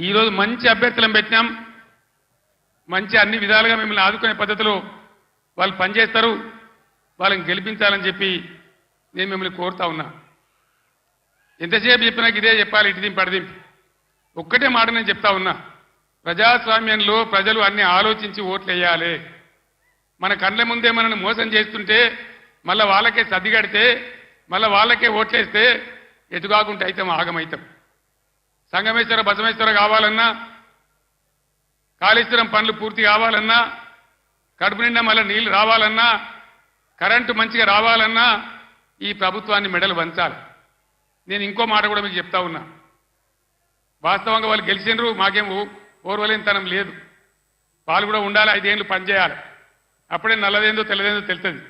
ఈరోజు మంచి అభ్యర్థులను పెట్టినాం. మంచి అన్ని విధాలుగా మిమ్మల్ని ఆదుకునే పద్ధతిలో వాళ్ళు పనిచేస్తారు. వాళ్ళని గెలిపించాలని చెప్పి నేను మిమ్మల్ని కోరుతా ఉన్నా. ఎంతసేపు చెప్పినా ఇదే చెప్పాలి ఇటు దింపి ఒక్కటే మాట నేను చెప్తా ఉన్నా. ప్రజాస్వామ్యంలో ప్రజలు అన్ని ఆలోచించి ఓట్లు వేయాలి. మన కళ్ళ ముందే మనల్ని మోసం చేస్తుంటే మళ్ళా వాళ్ళకే సర్దిగడితే మళ్ళా వాళ్ళకే ఓట్లేస్తే ఎటుకాకుంటే అయితే ఆగమైతాం సంగమేశ్వర బసమేశ్వర కావాలన్నా కాళేశ్వరం పనులు పూర్తి కావాలన్నా కడుపు నిండా మళ్ళీ నీళ్ళు రావాలన్నా కరెంటు మంచిగా రావాలన్నా ఈ ప్రభుత్వాన్ని మెడలు వంచాలి. నేను ఇంకో మాట కూడా మీకు చెప్తా ఉన్నా. వాస్తవంగా వాళ్ళు గెలిచినరు మాకేం ఓ- ఓర్వలేనితనం లేదు. వాళ్ళు కూడా ఉండాలి ఐదేళ్ళు పనిచేయాలి. అప్పుడే నల్లదేందో తెల్లదేందో తెలుస్తుంది.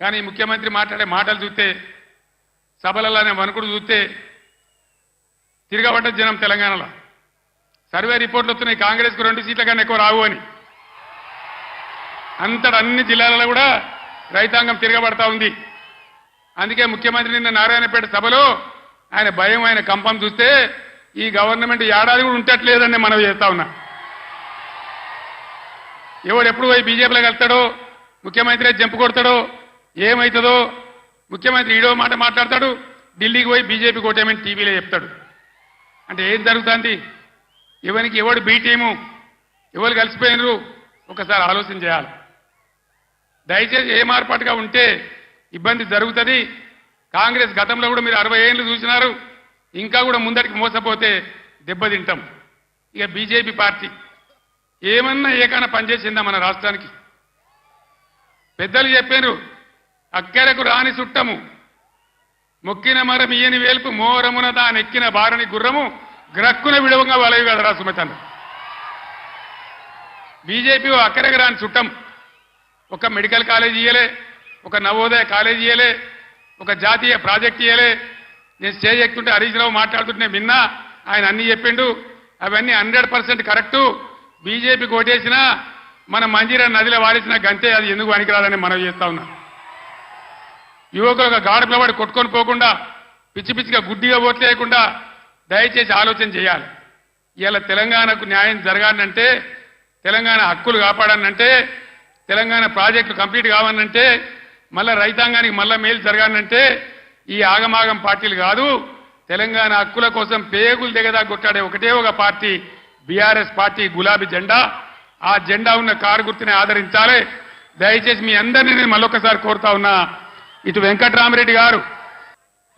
కానీ ముఖ్యమంత్రి మాట్లాడే మాటలు చూస్తే సభలలోనే వణుకుడు చూస్తే తిరగబడ్డ జనం తెలంగాణలో. సర్వే రిపోర్ట్లు వస్తున్నాయి కాంగ్రెస్కు రెండు సీట్ల కన్నా ఎక్కువ రావు అని. అంతట అన్ని జిల్లాలలో కూడా రైతాంగం తిరగబడతా ఉంది. అందుకే ముఖ్యమంత్రి నిన్న నారాయణపేట సభలో ఆయన భయం ఆయన కంపం చూస్తే ఈ గవర్నమెంట్ ఏడాది కూడా ఉంటట్లేదని మనం చేస్తా ఉన్నా. ఎవడు ఎప్పుడు పోయి బీజేపీలో వెళ్తాడో ముఖ్యమంత్రి జంపు కొడతాడో ఏమవుతుందో ముఖ్యమంత్రి ఈడో మాట మాట్లాడతాడు ఢిల్లీకి పోయి బీజేపీ కోటేమని టీవీలో చెప్తాడు. అంటే ఏం జరుగుతుంది? ఎవరికి ఎవడు బీటీము ఎవరు కలిసిపోయినరు? ఒకసారి ఆలోచన చేయాలి. దయచేసి ఏ మార్పాటుగా ఉంటే ఇబ్బంది జరుగుతుంది. కాంగ్రెస్ గతంలో కూడా మీరు అరవై ఏళ్ళు చూసినారు. ఇంకా కూడా ముందటికి మోసపోతే దెబ్బతింటాం. ఇక బీజేపీ పార్టీ ఏమన్నా ఏకైనా పనిచేసిందా మన రాష్ట్రానికి? పెద్దలు చెప్పారు అక్కెరకు రాని చుట్టము. మొక్కిన మరం ఇయ్యని వేల్పు మోరమున దానెక్కిన బారని గుర్రము గ్రక్కున విడవంగా వలవి కదరా సుమతన్న బీజేపీ ఓ చుట్టం. ఒక మెడికల్ కాలేజ్ ఇయ్యలే ఒక నవోదయ కాలేజ్ ఇయ్యలే ఒక జాతీయ ప్రాజెక్ట్ ఇయ్యలే. నేను స్టేజ్ ఎక్కుతుంటే హరీష్ రావు మాట్లాడుతుంటే విన్నా ఆయన అన్ని చెప్పిండు. అవన్నీ హండ్రెడ్ పర్సెంట్ కరెక్టు. బీజేపీ కోటేసినా మన మంజీరా నదిలో వాడేసిన గంతే అది ఎందుకు పనికిరాదని మనం చేస్తా ఉన్నాం. యువకులు ఒక గాడి పిల్లవాడు కొట్టుకొని పోకుండా పిచ్చి పిచ్చిగా గుడ్డిగా ఓట్లు దయచేసి ఆలోచన చేయాలి. ఇలా తెలంగాణకు న్యాయం జరగాలంటే తెలంగాణ హక్కులు కాపాడానంటే తెలంగాణ ప్రాజెక్టులు కంప్లీట్ కావాలంటే మళ్ళా రైతాంగానికి మళ్ళా మేలు జరగాలంటే ఈ ఆగమాగం పార్టీలు కాదు తెలంగాణ హక్కుల కోసం పేగులు దిగదా కొట్టాడే ఒకటే ఒక పార్టీ బీఆర్ఎస్ పార్టీ గులాబీ జెండా. ఆ జెండా ఉన్న కారు గుర్తుని ఆదరించాలి. దయచేసి మీ అందరినీ నేను మళ్ళొకసారి కోరుతా ఉన్నా ఇటు వెంకట్రామరెడ్డి గారు.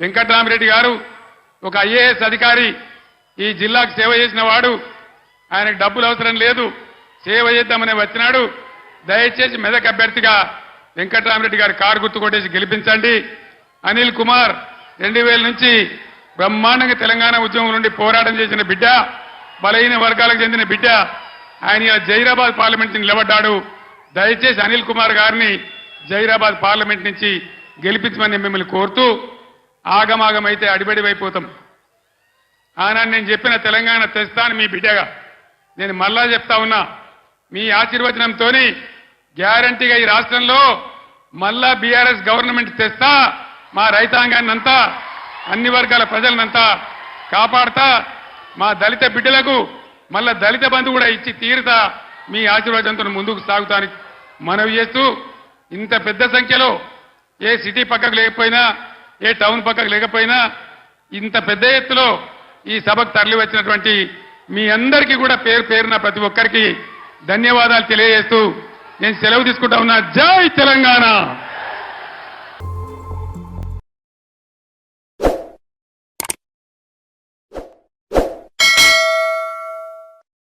వెంకట్రామరెడ్డి గారు ఒక ఐఏఎస్ అధికారి. ఈ జిల్లాకు సేవ చేసిన వాడు. ఆయనకు డబ్బులు అవసరం లేదు. సేవ చేద్దామని వచ్చినాడు. దయచేసి మెదక్ అభ్యర్థిగా వెంకట్రామరెడ్డి గారు కారు గుర్తు కొట్టేసి గెలిపించండి. అనిల్ కుమార్ రెండు వేల నుంచి బ్రహ్మాండంగా తెలంగాణ ఉద్యమం నుండి పోరాటం చేసిన బిడ్డ బలహీన వర్గాలకు చెందిన బిడ్డ. ఆయన జైరాబాద్ పార్లమెంట్ నిలబడ్డాడు. దయచేసి అనిల్ కుమార్ గారిని జైరాబాద్ పార్లమెంట్ నుంచి గెలిపించమని మిమ్మల్ని కోరుతూ ఆగమాగమైతే అడిబడివైపోతాం. ఆనాడు నేను చెప్పిన తెలంగాణ తెస్తాను మీ బిడ్డగా. నేను మళ్ళా చెప్తా ఉన్నా మీ ఆశీర్వచనంతో గ్యారంటీగా ఈ రాష్ట్రంలో మళ్ళా బీఆర్ఎస్ గవర్నమెంట్ తెస్తా మా రైతాంగాన్ని అంతా అన్ని వర్గాల ప్రజలనంతా కాపాడతా మా దళిత బిడ్డలకు మళ్ళా దళిత బంధు కూడా ఇచ్చి తీరుతా మీ ఆశీర్వాదంతో ముందుకు సాగుతాను మనవి చేస్తూ ఇంత పెద్ద సంఖ్యలో ఏ సిటీ పక్కకు లేకపోయినా ఏ టౌన్ పక్కకు లేకపోయినా ఇంత పెద్ద ఎత్తులో ఈ సభకు తరలి వచ్చినటువంటి మీ అందరికీ కూడా పేరు పేరున ప్రతి ఒక్కరికి ధన్యవాదాలు తెలియజేస్తూ నేను సెలవు తీసుకుంటా ఉన్నా. జై తెలంగాణ!